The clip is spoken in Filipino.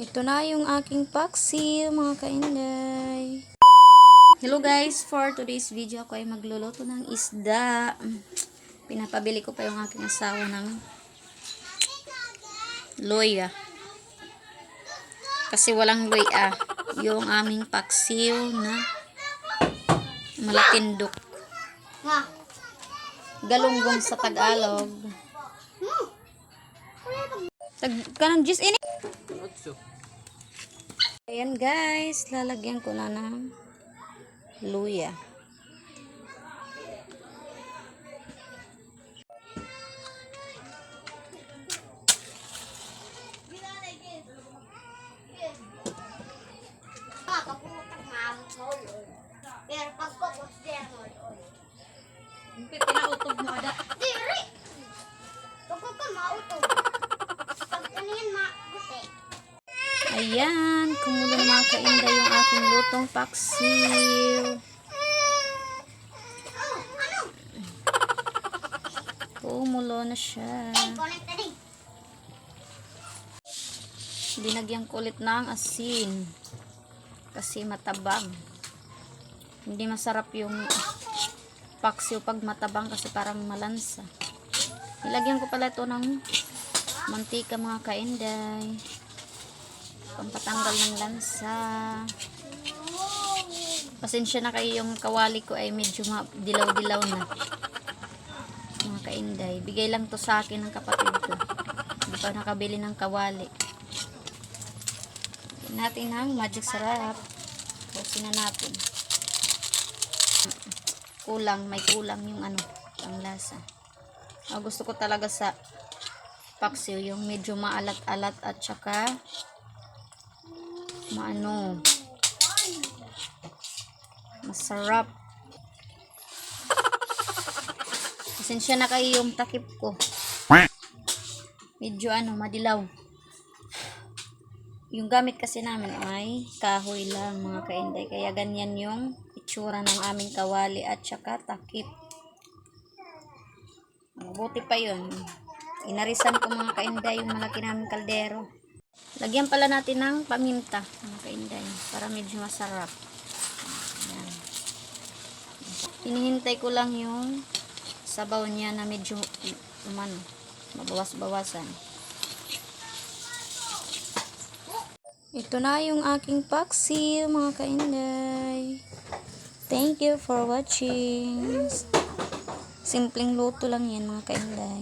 Ito na yung aking paksiw, mga kainday. Hello guys, for today's video ako ay magluluto ng isda. Pinapabili ko pa yung aking asawa ng loya. Kasi walang loya. Yung aming paksiw na malatindok. Galunggong sa Tagalog. Tag kanang juice ini. Ayan guys, lalagyan ko na ng luya. Pero pag focus din mo Pinautog mo ada. Ayan, kumulo na mga kainday yung aking lutong paksiw. Kumulo na siya. Dinagyan ko ulit ng asin. Kasi matabang. Hindi masarap yung paksiw pag matabang kasi parang malansa. Nilagyan ko pala ito ng mantika mga kainday. Pampatanggal ng lansa. Pasensya na kayo yung kawali ko ay medyo dilaw-dilaw na. Mga kainday. Bigay lang to sa akin ng kapatid ko. Hindi pa nakabili ng kawali. Lagyan natin ng magic sarap. Busin na natin. Kulang, may kulang yung ano, ang lasa. Ah, gusto ko talaga sa paksiw yung medyo maalat-alat at saka maano masarap. Pasensya na kayo yung takip ko. Medyo ano, madilaw. Yung gamit kasi namin ay kahoy lang mga kainday. Kaya ganyan yung itsura ng aming kawali at saka takip. Mabuti pa yun. Inarisan ko mga kainday yung malaki naming kaldero. Lagyan pala natin ng paminta mga kainday para medyo masarap. Ayan. Hinihintay ko lang yung sabaw niya na medyo umano, mabawas-bawasan. Ito na yung aking paksiw, mga kainday. Thank you for watching. Simpleng luto lang yan, mga kainday.